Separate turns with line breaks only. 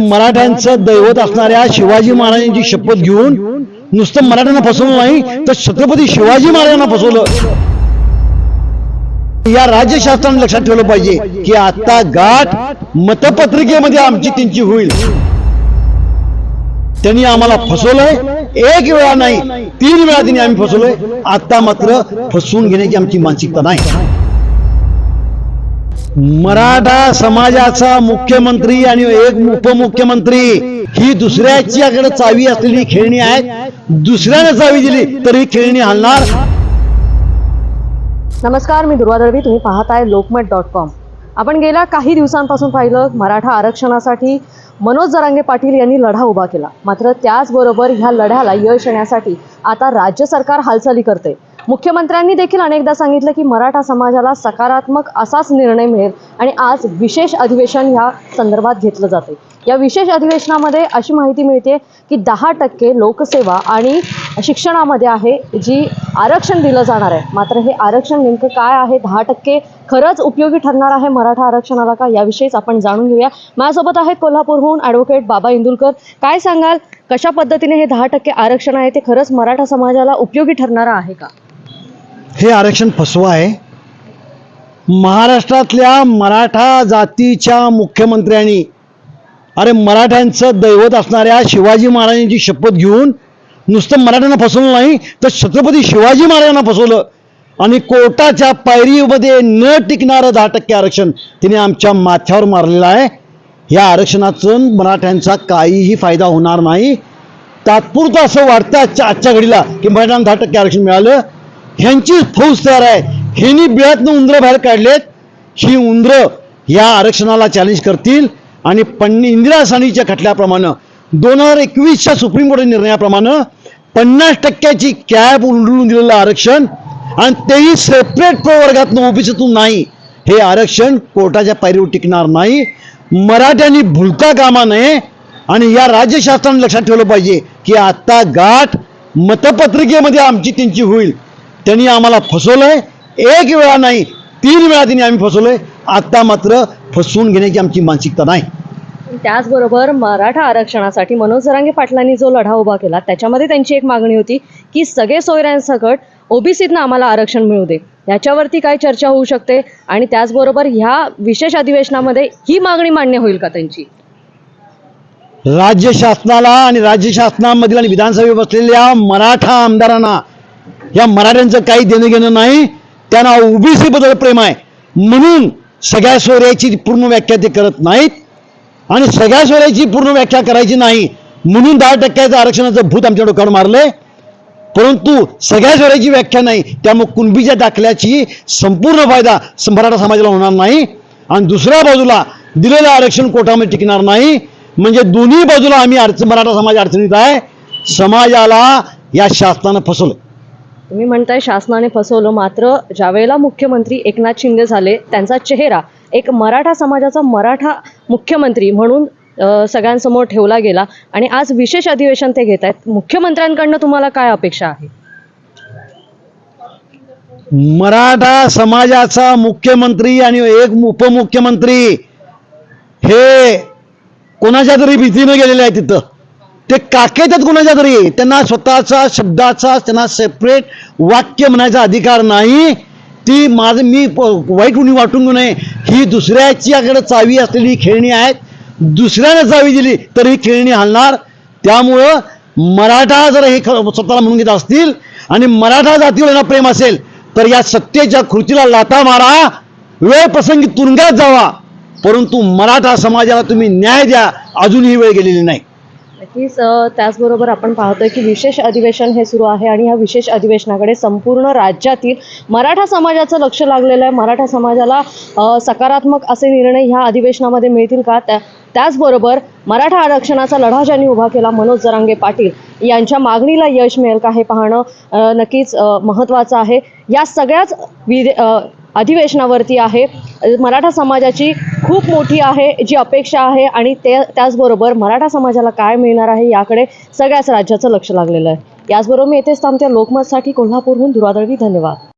मराठ्यांचं दैवत असणाऱ्या शिवाजी महाराजांची शपथ घेऊन नुसतं मराठ्यांना फसवलं नाही तर छत्रपती शिवाजी महाराजांना फसवलं. या राज्यशास्त्राने लक्षात ठेवलं पाहिजे की आता गाठ मतपत्रिकेमध्ये आमची त्यांची होईल. त्यांनी आम्हाला फसवलंय एक वेळा नाही तीन वेळा त्यांनी आम्ही फसवलोय. आता मात्र फसवून घेण्याची आमची मानसिकता नाही. मराठा समाजाचा मुख्यमंत्री आणि एक उपमुख्यमंत्री ही दुसऱ्याच्याकडे चावी असलेली खेळणी आहे दुसऱ्याने चावी दिली तर ही खेळणी हलणार.
नमस्कार मी दुर्वा दळवी. तुम्ही पाहताय लोकमत डॉट कॉम. आपण गेल्या काही दिवसांपासून पाहिलं मराठा आरक्षणासाठी मनोज जरांगे पाटील यांनी लढा उभा केला. मात्र त्याचबरोबर ह्या लढ्याला यश येण्यासाठी आता राज्य सरकार हालचाली करते. मुख्यमंत्र्यांनी देखील अनेकदा सांगितलं की मराठा समाजाला सकारात्मक असाच निर्णय मिळेल आणि आज विशेष अधिवेशन ह्या संदर्भात घेतलं जाते या विशेष अधिवेशनामध्ये अशी माहिती मिळते की दहा टक्के लोकसेवा आणि शिक्षणामध्ये आहे जी आरक्षण दिलं जाणार आहे. मात्र हे आरक्षण नेमकं काय आहे? दहा टक्के खरंच उपयोगी ठरणार आहे मराठा आरक्षणाला का? याविषयीच आपण जाणून घेऊया. माझ्यासोबत आहेत कोल्हापूरहून ॲडव्होकेट बाबा इंदुलकर. काय सांगाल? कशा पद्धतीने हे दहा टक्के आरक्षण आहे? ते खरंच मराठा समाजाला उपयोगी ठरणारं आहे का?
हे आरक्षण फसवं आहे. महाराष्ट्रातल्या मराठा जातीच्या मुख्यमंत्र्यांनी अरे मराठ्यांचं दैवत असणाऱ्या शिवाजी महाराजांची शपथ घेऊन नुसतं मराठ्यांना फसवलं नाही तर छत्रपती शिवाजी महाराजांना फसवलं. आणि कोर्टाच्या पायरीमध्ये न टिकणारं दहा टक्के आरक्षण तिने आमच्या माथ्यावर मारलेलं आहे. या आरक्षणातून मराठ्यांचा काहीही फायदा होणार नाही. तात्पुरतं असं वाटतं आजच्या आजच्या घडीला की मराठ्यांना दहा टक्के आरक्षण मिळालं. ह्यांची फौज तयार आहे. ह्यांनी बिळातनं उंदरं बाहेर काढलेत. ही उंदरं या आरक्षणाला चॅलेंज करतील. आणि पन्नी इंदिरा सानीच्या खटल्याप्रमाणे दोन हजार एकवीसच्या सुप्रीम कोर्ट निर्णयाप्रमाणे पन्नास टक्क्याची कॅब उलडून दिलेलं आरक्षण आणि तेही सेपरेट प्रवर्गात ओबीसीतून नाही. हे आरक्षण कोर्टाच्या पायरीवर टिकणार नाही. मराठ्यांनी भुलता कामा नये. आणि या राज्यशास्त्राने लक्षात ठेवलं पाहिजे की आता गाठ मतपत्रिकेमध्ये आमची त्यांची होईल. त्यांनी आम्हाला फसवलंय. एक वेळा नाही तीन वेळा त्यांनी आम्ही फसवलंय. आता मात्र फसवून घेण्याची आमची मानसिकता नाही.
त्याचबरोबर मराठा आरक्षणासाठी मनोज जरांगे पाटलांनी जो लढा उभा केला त्याच्यामध्ये त्यांची एक मागणी होती की सगळे सोयऱ्यांसकट ओबीसीतनं आम्हाला आरक्षण मिळू दे. याच्यावरती काय चर्चा होऊ शकते? आणि त्याचबरोबर ह्या विशेष अधिवेशनामध्ये ही मागणी मान्य होईल का त्यांची?
राज्य शासनाला आणि राज्य शासनामधील आणि विधानसभेत बसलेल्या मराठा आमदारांना या मराठ्यांचं काही देणं घेणं नाही त्यांना ओबीसी बद्दल प्रेम आहे. म्हणून सगळ्या सोयऱ्याची पूर्ण व्याख्या ते करत नाहीत आणि सगळ्या सोयऱ्याची पूर्ण व्याख्या करायची नाही. म्हणून दहा टक्क्याचं आरक्षणाचं भूत आमच्या डोक्यावर मारलंय. परंतु सगळ्या सोयऱ्याची व्याख्या नाही त्यामुळे कुणबीच्या दाखल्याची संपूर्ण फायदा मराठा समाजाला होणार नाही. आणि दुसऱ्या बाजूला दिलेलं आरक्षण कोटामध्ये टिकणार नाही. म्हणजे दोन्ही बाजूला आम्ही अडचण मराठा समाज अडचणीत आहे. समाजाला या शासनानं फसवलं
तुम्ही म्हणताय शासनाने फसवलं. मात्र ज्यावेळेला मुख्यमंत्री एकनाथ शिंदे झाले त्यांचा चेहरा एक मराठा समाजाचा मराठा मुख्यमंत्री म्हणून सगळ्यांसमोर ठेवला गेला. आणि आज विशेष अधिवेशन ते घेत आहेत मुख्यमंत्र्यांकडनं तुम्हाला काय अपेक्षा आहे?
मराठा समाजाचा मुख्यमंत्री आणि एक उपमुख्यमंत्री हे कोणाच्या तरी भीतीनं गेलेले आहे तिथं? ते काकेतात कोणाच्या तरी त्यांना स्वतःचा शब्दाचा त्यांना सेपरेट वाक्य म्हणायचा अधिकार नाही. ती माझं मी प- वाईट कुणी वाटून घेऊ नये. ही दुसऱ्याच्याकडे चावी असलेली खेळणी आहेत. दुसऱ्याने चावी दिली तर ही खेळणी हलणार. त्यामुळं मराठा जर हे ख- स्वतःला म्हणून घेत असतील आणि मराठा जातीवर यांना प्रेम असेल तर या सत्तेच्या खुर्चीला लाथा मारा. वेळ प्रसंगी तुरुंगात जावा. परंतु मराठा समाजाला तुम्ही न्याय द्या. अजूनही वेळ गेलेली नाही.
नक्कीच त्याचबरोबर आपण पाहतोय की विशेष अधिवेशन हे सुरू आहे आणि ह्या विशेष अधिवेशनाकडे संपूर्ण राज्यातील मराठा समाजाचं लक्ष लागलेलं आहे. मराठा समाजाला सकारात्मक असे निर्णय ह्या अधिवेशनामध्ये मिळतील का? त्या त्याचबरोबर मराठा आरक्षणाचा लढा ज्यांनी उभा केला मनोज जरांगे पाटील यांच्या मागणीला यश मिळेल का हे पाहणं नक्कीच महत्त्वाचं आहे. या सगळ्याच विधे अधिवेशनावरती आहे. मराठा समाजाची खूप मोठी आहे जी अपेक्षा आहे आणि ते त्याचबरोबर मराठा समाजाला काय मिळणार आहे याकडे सगळ्याच राज्याचं लक्ष लागलेलं आहे. याचबरोबर मी येथेच थांबते. लोकमतसाठी कोल्हापूरहून दुरादळवी धन्यवाद.